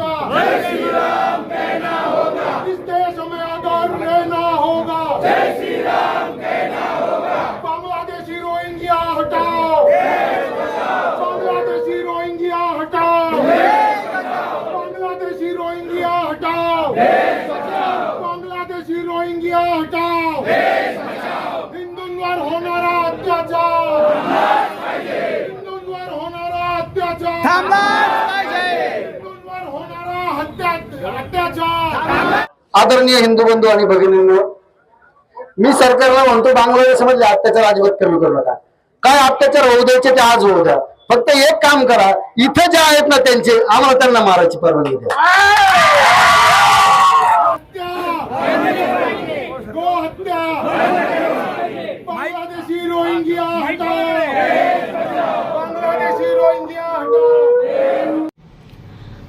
होगा आदरणीय हिंदू बंधू आणि भगिनींनो मी सरकारला म्हणतो बांगलादेशमधले अत्याचार अजिबात कमी करू नका. काय अत्याचार होऊ द्यायचे ते आज होऊ द्या. फक्त एक काम करा इथं जे आहेत ना त्यांचे आम्हाला त्यांना मारायची परवानगी द्या हत्या गो हत्या बांग्लादेशी रोहिंग्या हटाओ बांग्लादेशी रोहिंग्या हटाओ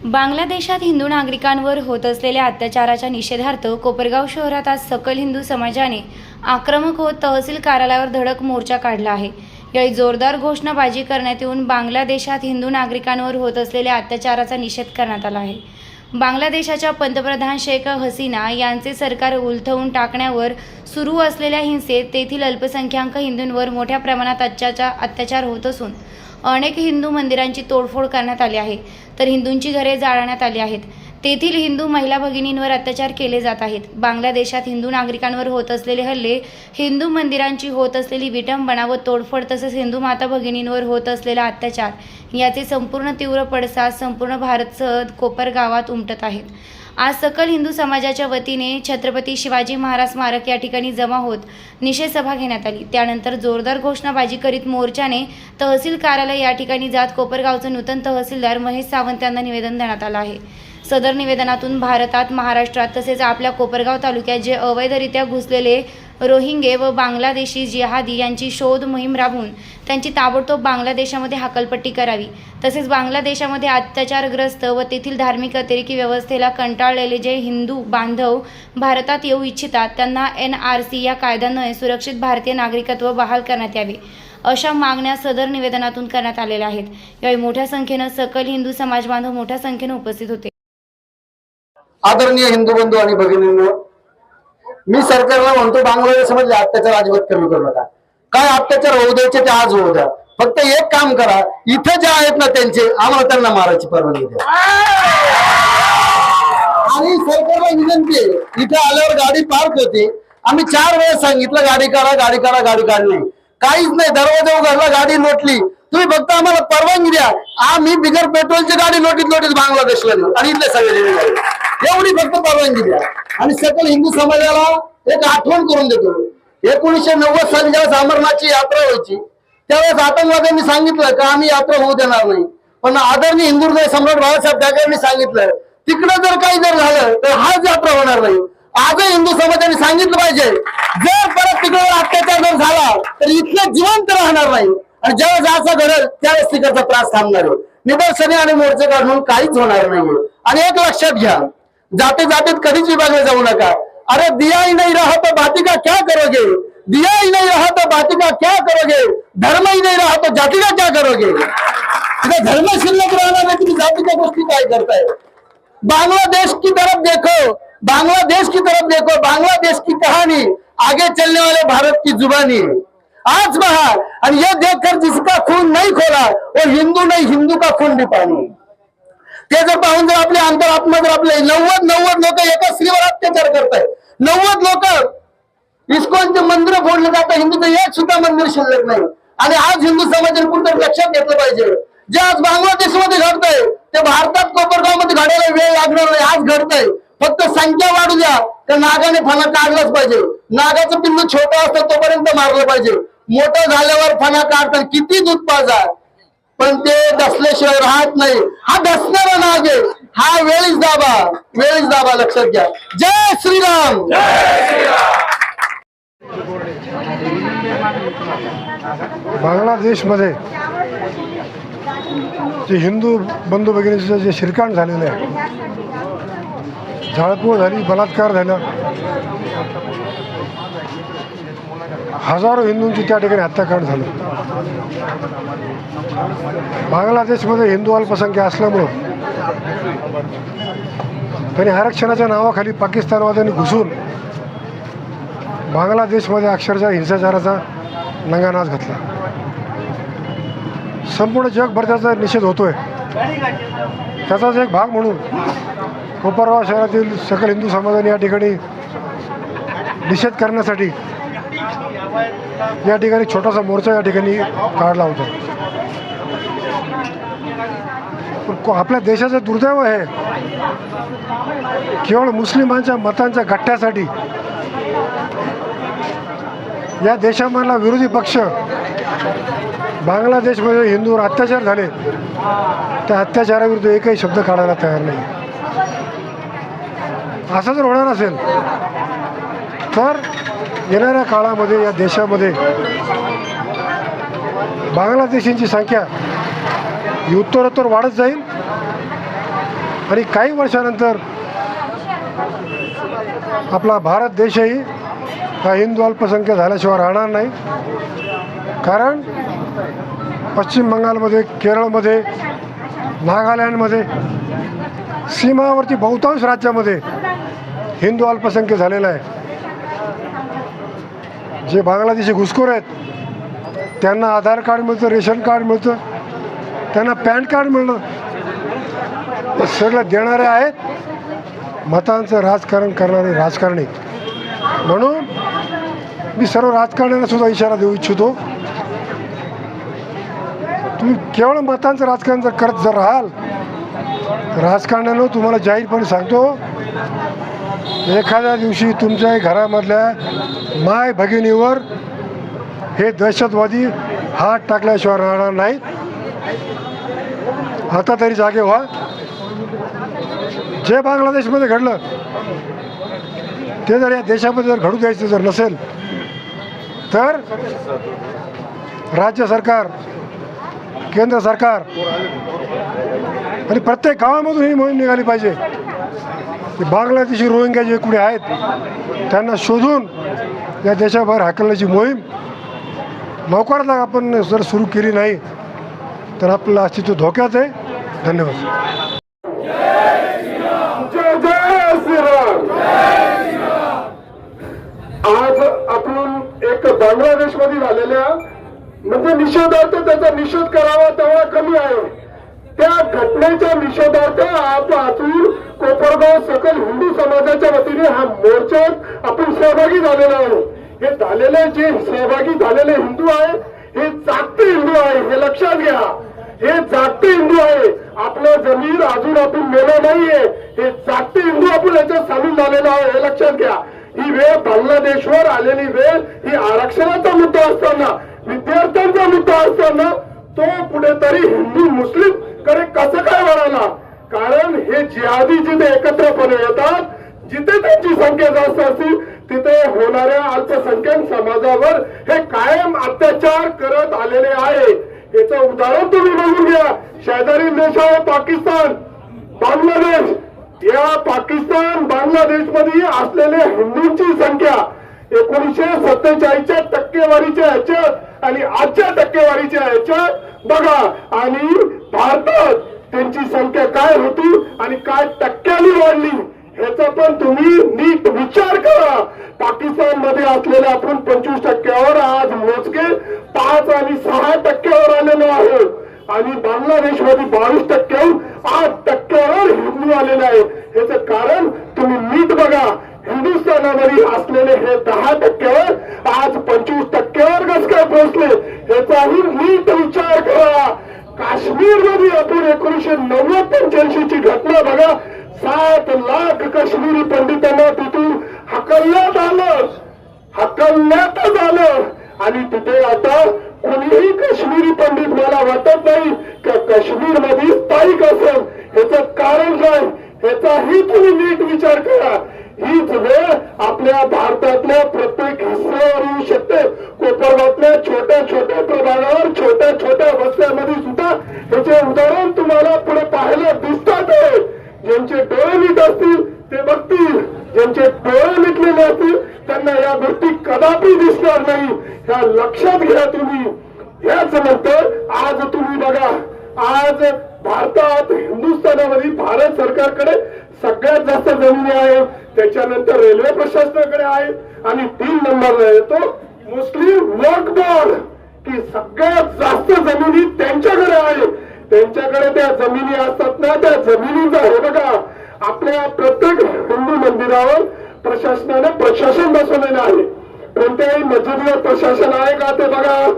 बांगलादेशात हिंदू नागरिकांवर होत असलेल्या अत्याचाराच्या निषेधार्थ कोपरगाव शहरात आज सकल हिंदू समाजाने आक्रमक होत तहसील कार्यालयावर धडक मोर्चा काढला आहे. यावेळी जोरदार घोषणाबाजी करण्यात येऊन बांगलादेशात हिंदू नागरिकांवर होत असलेल्या अत्याचाराचा निषेध करण्यात आला आहे. बांगलादेशाच्या पंतप्रधान शेख हसीना यांचे सरकार उलथवून टाकण्यावर सुरू असलेल्या हिंसेत तेथील अल्पसंख्याक हिंदूंवर मोठ्या प्रमाणात अत्याचार अत्याचार होत असून अनेक हिंदू मंदिरांची तोडफोड करण्यात आली आहे. तर हिंदूंची घरे जाळण्यात आली आहेत. तेथील हिंदू महिला भगिनींवर अत्याचार केले जात आहेत. बांगलादेशात हिंदू नागरिकांवर होत असलेले हल्ले हिंदू मंदिरांची होत असलेली विटंबना व तोडफोड तसेच हिंदू माता भगिनींवर होत असलेला अत्याचार याचे संपूर्ण तीव्र पडसाद संपूर्ण भारतसह कोपर गावात उमटत आहेत. आज सकल हिंदू समाजाच्या वतीने छत्रपती शिवाजी महाराज स्मारक या ठिकाणी जमा होत निषेध सभा घेण्यात आली. त्यानंतर जोरदार घोषणाबाजी करीत मोर्चाने तहसील कार्यालय या ठिकाणी जात कोपरगावचे नूतन तहसीलदार महेश सावंत यांना निवेदन देण्यात आलं आहे. सदर निवेदनातून भारतात महाराष्ट्रात तसेच आपल्या कोपरगाव तालुक्यात जे अवैधरित्या घुसलेले रोहिंगे व बांगलादेशी जिहादी यांची शोध मोहीम राबवून त्यांची ताबडतोब बांगलादेशामध्ये हकलपट्टी करावी. तसेच बांगलादेशामध्ये अत्याचारग्रस्त व तेथील धार्मिक अतिरेकी व्यवस्थेला कंटाळलेले जे हिंदू बांधव भारतात येऊ इच्छितात त्यांना एन आर सी या कायद्यान्वये सुरक्षित भारतीय नागरिकत्व बहाल करण्यात यावे अशा मागण्या सदर निवेदनातून करण्यात आलेल्या आहेत. यावेळी मोठ्या संख्येनं सकल हिंदू समाज बांधव मोठ्या संख्येनं उपस्थित होते. आदरणीय हिंदू बंधू आणि भगिनींनो मी सरकारला म्हणतो बांगलादेशमधले अत्याचार अजिबात कमी करू नका. काय अत्याचार होऊ द्यायचे ते आज होऊ द्या. फक्त एक काम करा इथं जे आहेत ना त्यांचे आम्हाला त्यांना मारायची परवानगी द्या. आणि सरकारला विनंती आहे इथे आल्यावर गाडी पार्क होती. आम्ही चार वेळेस सांगितलं गाडी काढा गाडी काढा गाडी काढली काहीच नाही दरवाजा उघडला गाडी लोटली. तुम्ही फक्त आम्हाला परवानगी द्या. आम्ही बिगर पेट्रोलची गाडी लोटीत लोटीत बांगलादेशला नेऊ. आणि इथले सगळे एवढी फक्त परवानगी द्या. आणि सकल हिंदू समाजाला एक आठवण करून देतो. एकोणीसशे नव्वद साली ज्यावेळेस अमरनाथची यात्रा व्हायची त्यावेळेस आतंकवाद्यांनी सांगितलं का आम्ही यात्रा होऊ देणार नाही. पण आदरणीय हिंदू सम्राट बाळासाहेब ठाकरेंनी सांगितलं तिकडं जर काही जर झालं तर हाच यात्रा होणार नाही. आजही हिंदू समाजाने सांगितलं पाहिजे जर परत तिकडे अत्याचार जर झाला तर इथलं जिवंत राहणार नाही. आणि ज्यावेळेस असं घडेल त्यावेळेस तिकडचा त्रास थांबणार निदर्शने आणि मोर्चे काढून काहीच होणार नाही आणि एक लक्षात घ्या जाते जातीत कधीच विभागले जाऊ नका. अरे दिया ही नहीं रहा तो बाती का क्या करोगे? दिया ही नहीं रहा तो बाती का क्या करोगे? धर्म ही नाही रहा तो जाती का क्या करोगे? धर्म शिल्लक राहणार नाही तुम्ही जातीच्या गोष्टी काय करताय? बांग्लादेश की तरफ देखो बांग्लादेश की तरफ देखो बांग्लादेश की कहानी आगे चलने वाले भारत की जुबानी. आज बघा आणि ये देखकर जिसका खून नाही खोला वो हिंदू नाही हिंदू का खून भी पानी। ते जर पाहून जर आपले अंतरात्मा जर आपले नव्वद नव्वद लोक एका स्त्रीवर अत्याचार करतायत. नव्वद लोक इस्कॉनचे मंदिर फोडले जातात हिंदूचं एक सुद्धा मंदिर शिल्लक नाही. आणि आज हिंदू समाजाने कुठं लक्षात घेतलं पाहिजे. जे आज बांगलादेशमध्ये घडतंय ते भारतात कोपरगावमध्ये घडायला वेळ लागणार नाही आज घडतंय. फक्त संख्या वाढू द्या त्या नागाने फणा काढलाच पाहिजे. नागाचं पिल्लू छोटं असतं तोपर्यंत मारलं पाहिजे. मोठं झाल्यावर फणा काढतात. किती दूध पाजार पण ते दसल्याशिवाय राहत नाही. हा दसणारा नाग आहे. हा वेळीच दाबा. वेळीच दाबा. लक्षात घ्या. जय श्रीराम. बांगलादेशमध्ये जे हिंदू बंधू भगिनीचं जे शिरकाण झालेलं आहे झाळपूळ झाली बलात्कार झाला. हजारो हिंदूंची त्या ठिकाणी हत्याकांड झालं. बांगलादेशमध्ये हिंदू अल्पसंख्या असल्यामुळं त्यांनी आरक्षणाच्या नावाखाली पाकिस्तानवाद्यांनी घुसून बांगलादेशमध्ये अक्षरशः हिंसाचाराचा नंगानाच घातला. संपूर्ण जगभर त्याचा निषेध होतोय. त्याचाच एक भाग म्हणून कोपरगाव शहरातील सकल हिंदू समाजाने या ठिकाणी निषेध करण्यासाठी या ठिकाणी छोटासा मोर्चा या ठिकाणी काढला होता. पण को- आपल्या देशाचं दुर्दैव आहे केवळ मुस्लिमांच्या मतांच्या गट्ट्यासाठी या देशामधला विरोधी पक्ष बांगलादेशमध्ये हिंदूवर अत्याचार झाले त्या अत्याचाराविरुद्ध एकही शब्द काढायला तयार नाही. असं जर होणार असेल तर येणाऱ्या काळामध्ये या देशामध्ये बांगलादेशींची संख्या ही उत्तरोत्तर वाढत जाईल. आणि काही वर्षानंतर आपला भारत देशही हा हिंदू अल्पसंख्य झाल्याशिवाय राहणार नाही. कारण पश्चिम बंगालमध्ये केरळमध्ये नागालँडमध्ये सीमावरती बहुतांश राज्यामध्ये हिंदू अल्पसंख्य झालेला आहे. जे बांगलादेशी घुसखोर आहेत त्यांना आधार कार्ड मिळतं रेशन कार्ड मिळतं त्यांना पॅन कार्ड मिळणं सगळं देणारे आहेत. मतांचं राजकारण करणारे राजकारणी म्हणून मी सर्व राजकारण्यांना सुद्धा इशारा देऊ इच्छितो. तुम्ही केवळ मतांचं राजकारण जर करत जर राहाल राजकारण्यानं तुम्हाला जाहीरपणे सांगतो एखाद्या दिवशी तुमच्या घरामधल्या माय भगिनीवर हे दहशतवादी हात टाकल्याशिवाय राहणार नाही आता तरी जागे व्हा. जे बांगलादेशमध्ये घडलं ते जर या देशामध्ये जर घडू द्यायचं जर नसेल तर राज्य सरकार केंद्र सरकार आणि प्रत्येक गावामधून ही मोहीम निघाली पाहिजे. बांगलादेशी रोहिंग्या जे कुठे आहेत त्यांना शोधून या देशाबाहेर हाकलण्याची मोहीम लवकरात आपण जर सुरू केली नाही तर आपलं अस्तित्व धोक्यात आहे. धन्यवाद. आज आपण एक बांगलादेशमध्ये झालेल्या म्हणजे निषेधार्थ त्याचा निषेध करावा तेवढा कमी आहे. त्या घटनेच्या निषेधार्थ आज आतून कोपरगाव सकल हिंदू समाजाच्या वतीने हा मोर्चात आपण सहभागी झालेलो आहे. हे झालेले जे सहभागी झालेले हिंदू आहे हे जागते हिंदू आहे हे लक्षात घ्या. हे जागते हिंदू आहे. आपलं जमीन अजून आपण मेलो नाहीये. हे जागते हिंदू आपण याच्यात सामील झालेलो आहे हे लक्षात घ्या. ही वेळ बांगलादेशवर आलेली वेळ ही आरक्षणाचा मुद्दा असताना विद्यार्थ्यांचा मुद्दा असताना तो कुठेतरी हिंदू मुस्लिम कडे कसं काय म्हणाला? कारण हे जिहादी जिथे एकत्रपणे येतात जिथे त्यांची संख्या जास्त असतील तिथे होणाऱ्या अल्पसंख्याक समाजावर हे कायम अत्याचार करत आलेले आहे याचं उदाहरण तुम्ही बघून घ्या. शेजारी देश आहे पाकिस्तान. बांगलादेश. या पाकिस्तान बांगलादेशमध्ये असलेल्या हिंदूंची संख्या एकोणीशे सत्तेचाळीसच्या टक्केवारीच्या ह्याच्यात आणि आजच्या टक्केवारीच्या ह्याच्यात बघा आणि भारतात त्यांची संख्या काय होती आणि काय टक्क्यांनी वाढली ह्याचा पण तुम्ही नीट विचार करा. पाकिस्तानमध्ये असलेले आपण पंचवीस टक्क्यावर आज मोजके पाच आणि सहा टक्क्यावर आलेलो आहोत आणि बांगलादेशमध्ये बावीस टक्क्याहून आठ टक्क्यावर हिंदू आलेले आहे ह्याच कारण तुम्ही नीट बघा हिंदुस्थानामध्ये असलेले हे दहा टक्क्यावर याचाही नीट विचार करा. काश्मीरमध्ये आपण एकोणीशे नव्वद पंच्याऐंशी ची घटना बघा. सात लाख काश्मीरी पंडितांना तिथून हकलण्यात आलं. हकलण्यातच आलं आणि तिथे आता कोणीही काश्मीरी पंडित मला वाटत नाही का काश्मीरमध्ये स्थायिक असेल. याचं कारण काय? ह्याचाही तुम्ही नीट विचार करा. हीच वेळ आपल्या भारतातल्या लक्षात घ्या तुम्ही. याच नंतर आज तुम्ही बघा आज भारतात हिंदुस्थानामध्ये भारत सरकारकडे सगळ्यात जास्त जमिनी आहे. त्याच्यानंतर रेल्वे प्रशासनाकडे आहे आणि तीन नंबरला येतो मुस्लिम वर्क बोर्ड की सगळ्यात जास्त जमिनी त्यांच्याकडे आहे. त्यांच्याकडे त्या जमिनी असतात ना त्या जमिनीचा हे बघा आपल्या प्रत्येक हिंदू मंदिरावर प्रशासनाने प्रशासन बसवलेलं आहे. कोणत्याही मस्जिदीवर प्रशासन आहे का ते बघा.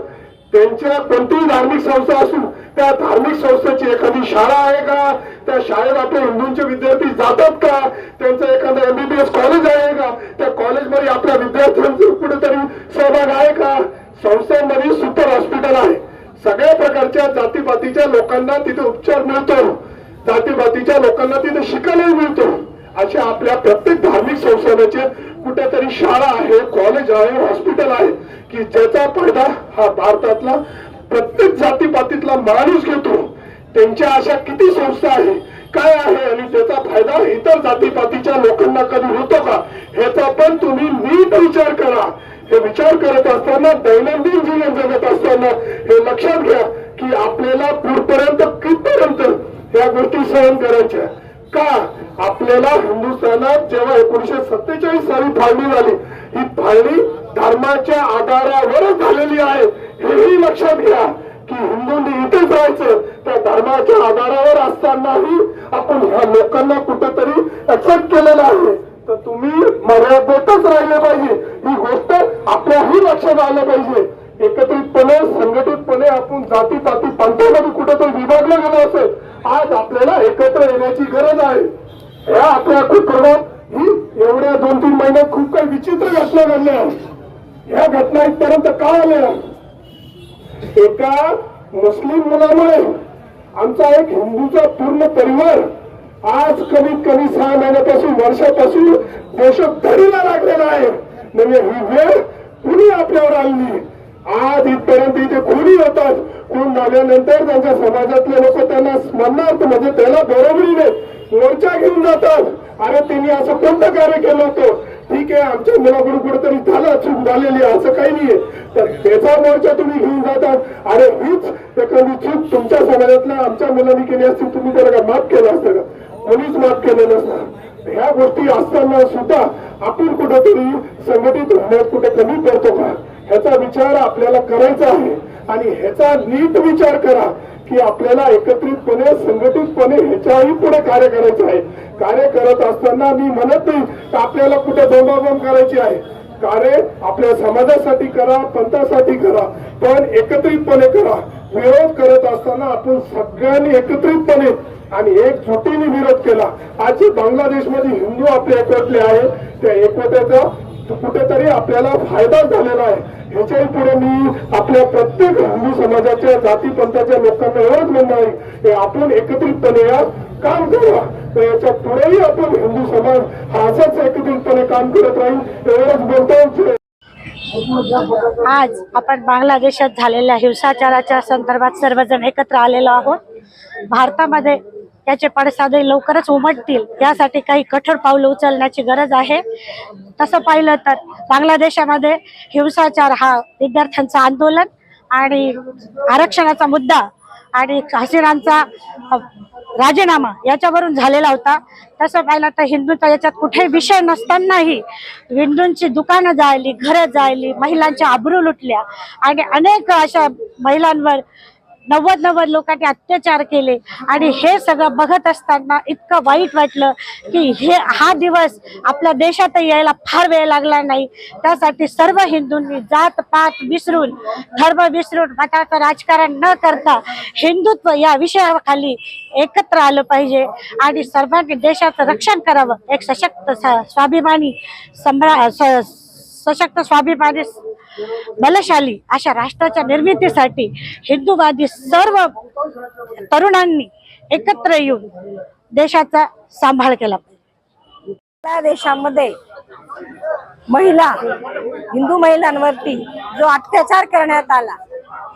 त्यांच्या कोणतीही धार्मिक संस्था असून त्या धार्मिक संस्थेची एखादी शाळा आहे का? त्या शाळेत आपले हिंदूंचे विद्यार्थी जातात का? त्यांचं एखादं एमबीबीएस कॉलेज आहे का? त्या कॉलेजमध्ये आपल्या विद्यार्थ्यांचा कुठेतरी सहभाग आहे का? संस्थांमध्ये सुपर हॉस्पिटल आहे. सगळ्या प्रकारच्या जातीपातीच्या लोकांना तिथे उपचार मिळतो. जातीपातीच्या लोकांना तिथे शिकायला मिळतो. अशा आपल्या प्रत्येक धार्मिक संस्थानाचे कुठेतरी शाळा आहे कॉलेज आहे हॉस्पिटल आहे की ज्याचा फायदा हा भारतातला प्रत्येक जातीपातीतला माणूस घेतो. त्यांच्या अशा किती संस्था आहे काय आहे आणि त्याचा फायदा इतर जातीपातीच्या लोकांना कधी होतो का? ह्याचा पण तुम्ही नीट विचार करा. हे विचार करत असताना दैनंदिन जीवन जगत असताना हे लक्षात घ्या की आपल्याला पुढपर्यंत कितपर्यंत या गोष्टी सहन करायच्या. का? आपल्याला हिंदुस्थानात जेव्हा एकोणीशे सत्तेचाळीस साली फाळणी झाली ही फाळणी धर्माच्या आधारावरच झालेली आहे. हेही लक्षात घ्या की हिंदूंनी इथेच राहायचं त्या धर्माच्या आधारावर असतानाही आपण ह्या लोकांना कुठेतरी एक्सेप्ट केलेलं आहे. तर तुम्ही मर्यादेतच राहिले पाहिजे. ही गोष्ट आपल्याही लक्षात आलं पाहिजे. एकत्रितपणे संघटितपणे आपण जाती जातीपाती पंथामध्ये कुठेतरी विभागलं गेलो असेल. आज आपल्याला एकत्र येण्याची गरज आहे. या आपल्या कुटुंबात ही एवढ्या दोन तीन महिन्यात खूप काही विचित्र घटना घडल्या. या घटना इथपर्यंत का आल्या? एका मुस्लिम मुलामुळे आमचा एक हिंदूचा पूर्ण परिवार आज कमीत कमी सहा महिन्यापासून वर्षापासून देशोधडीला लागलेला आहे. म्हणजे ही वेळ कुणी आपल्यावर आणली? आज इथपर्यंत इथे खुनी होतात खून झाल्यानंतर त्यांच्या समाजातले लोक त्यांना स्मरणार्थ म्हणजे त्याला बरोबरी नाही मोर्चा घेऊन जातात. अरे त्यांनी असं कोणतं कार्य केलं होतं? ठीक आहे आमच्या मुलाकडून कुठेतरी झालं चूक झालेली आहे असं काही नाहीये. तर त्याचा मोर्चा तुम्ही घेऊन जातात अरे हीच एखादी चूक तुमच्या समाजातल्या आमच्या मुलांनी केली असती तुम्ही त्याला का माफ केलं असतं का? कोणीच माफ केलं नसणार ह्या गोष्टी असताना सुद्धा आपण कुठेतरी संघटित होण्यात कुठे कमी पडतो का? ह्याचा विचार आपल्याला करायचा आहे. आणि ह्याचा नीट विचार करा. की आपल्याला एकत्रितपणे संघटितपणे ह्याच्याही पुढे कार्य करायचं आहे. कार्य करत असताना मी म्हणत नाही की आपल्याला कुठे बोंबाबोंब करायची आहे. कार्य आपल्या समाजासाठी करा पंथासाठी करा पण एकत्रितपणे करा. विरोध करत असताना आपण सगळ्यांनी एकत्रितपणे आणि एकजुटीने विरोध केला. आज जे बांगलादेशमध्ये हिंदू आपले एकवटले आहे त्या एकवट्याचा कुठेतरी आपल्याला फायदा झालेला आहे. ह्याच्याही पुढे मी आपल्या प्रत्येक हिंदू समाजाच्या जाती पंथाच्या लोकांना एवढंच म्हणणं आहे की आपण एकत्रितपणे या काम करा. तर याच्या पुढेही आपण हिंदू समाज हा असाच एकत्रितपणे काम करत राहील एवढंच बोलतो आज आपण बांगलादेशात झालेल्या हिंसाचाराच्या संदर्भात सर्वजण एकत्र आलेलो आहोत. भारतामध्ये त्याचे पडसादही लवकरच उमटतील. यासाठी काही कठोर पावलं उचलण्याची गरज आहे. तसं पाहिलं तर बांगलादेशामध्ये हिंसाचार हा विद्यार्थ्यांचं आंदोलन आणि आरक्षणाचा मुद्दा आणि हसीनांचा राजीनामा याच्यावरून झालेला होता. तसं पाहिलं तर हिंदूचा याच्यात कुठेही विषय नसतानाही हिंदूंची दुकानं जाळली घरं जाळली महिलांच्या आबरू लुटल्या आणि अनेक अशा महिलांवर नव्वद नव्वद लोकांनी अत्याचार केले. आणि हे सगळं बघत असताना इतकं वाईट वाटलं की हे हा दिवस आपल्या देशात यायला फार वेळ लागला नाही. त्यासाठी सर्व हिंदूंनी जात पात विसरून धर्म विसरून मताचं राजकारण न करता हिंदुत्व या विषयाखाली एकत्र आलं पाहिजे. आणि सर्वांनी देशाचं रक्षण करावं. एक सशक्त स- स्वाभिमानी सम्रा स- सशक्त स्वाभिमानी बलशाली अशा राष्ट्राच्या निर्मितीसाठी हिंदूवादी सर्व तरुणांनी एकत्र येऊन देशाचा सांभाळ केला पाहिजे. देशामध्ये महिला हिंदू महिलांवरती जो अत्याचार करण्यात आला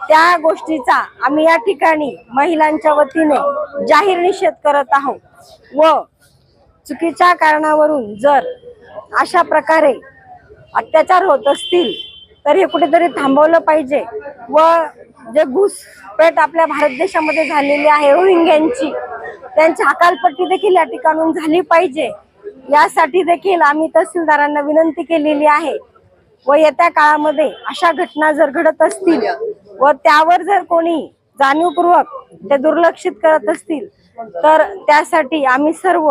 त्या गोष्टीचा आम्ही या ठिकाणी महिलांच्या वतीने जाहीर निषेध करत आहोत. व चुकीच्या कारणावरून जर अशा प्रकारे अत्याचार होत असतील तर हे कुठेतरी थांबवलं पाहिजे. व जे घुसपेट आपल्या भारत देशामध्ये झालेली आहे रोहिंग्यांची त्यांची हकालपट्टी देखील या ठिकाणून झाली पाहिजे. यासाठी देखील आम्ही तहसीलदारांना विनंती केलेली आहे. व येत्या काळामध्ये अशा घटना जर घडत असतील व त्यावर जर कोणी जाणीवपूर्वक ते दुर्लक्षित करत असतील तर त्यासाठी आम्ही सर्व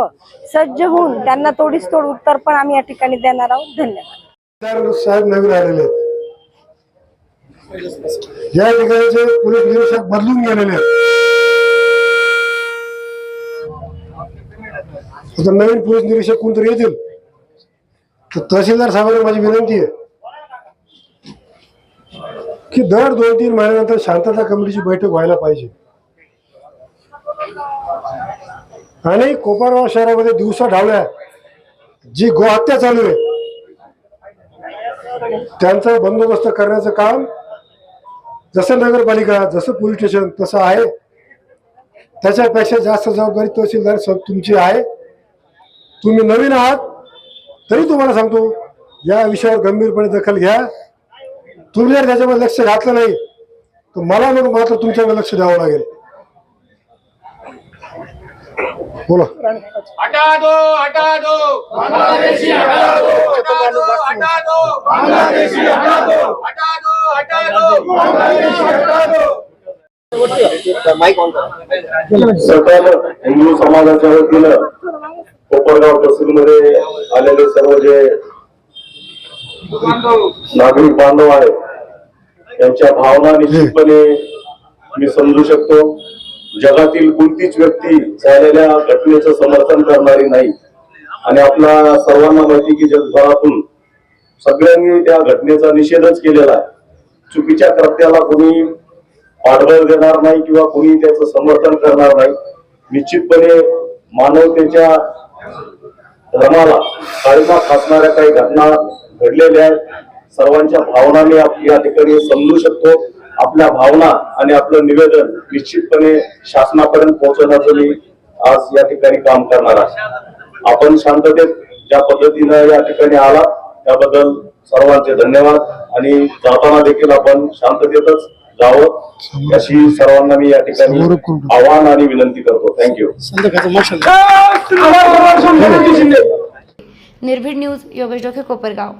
सज्ज होऊन त्यांना तोडीस तोड उत्तर पण आम्ही या ठिकाणी देणार आहोत. धन्यवाद. साहेब नवीन आलेले आहेत. या ठिकाणचे पोलीस निरीक्षक बदलून गेलेले आहेत. आता नवीन पोलीस निरीक्षक कोणतरी येतील? तर तहसीलदार साहेबांना माझी विनंती आहे की दर दोन तीन महिन्यानंतर शांतता कमिटीची बैठक व्हायला पाहिजे. आणि कोपरगाव शहरामध्ये दिवसा ढावल्या जी गोहत्या चालू आहे त्यांचा बंदोबस्त करण्याचं काम जसं नगरपालिका जसं पोलीस स्टेशन तसं आहे. त्याच्यापेक्षा जास्त जबाबदारी तहसीलदार तुमची आहे. तुम्ही नवीन आहात तरी तुम्हाला सांगतो या विषयावर गंभीरपणे दखल घ्या. तुम्ही जर त्याच्यामध्ये लक्ष घातलं नाही तर मला म्हणून मात्र तुमच्याकडे लक्ष द्यावं लागेल. बोला. हटा दो हटा दो बांग्लादेशी हटा दो हटा दो हटा दो बांग्लादेशी हटा दो हटा दो हटा दो बांग्लादेशी हटा दो सरकार हिंदू समाजाच्या वतीनं कोपरगाव तहसीलमध्ये आलेले सर्व जे नागरिक बांधव आहेत त्यांच्या भावना निश्चितपणे मी समजू शकतो. जगातील कोणतीच व्यक्ती झालेल्या घटनेचं समर्थन करणारी नाही. आणि आपला सर्वांना माहिती की जगभरातून सगळ्यांनी त्या घटनेचा निषेधच केलेला आहे. चुकीच्या कृत्याला कोणी पाठबळ देणार नाही किंवा कोणी त्याचं समर्थन करणार नाही. निश्चितपणे मानवतेच्या धर्माला काळीमा फासणाऱ्या काही घटना घडलेल्या आहेत. सर्वांच्या भावना मी या ठिकाणी समजू शकतो. आपल्या भावना आणि आपलं निवेदन निश्चितपणे शासनापर्यंत पोहोचवण्याचं मी आज या ठिकाणी काम करणार आहे. आपण शांततेत ज्या पद्धतीनं या ठिकाणी आला त्याबद्दल सर्वांचे धन्यवाद. आणि जाताना देखील आपण शांततेतच जावं. अशी सर्वांना मी या ठिकाणी आवाहन आणि विनंती करतो. थँक्यू निर्भीड न्यूज योगेश डोके कोपरगाव.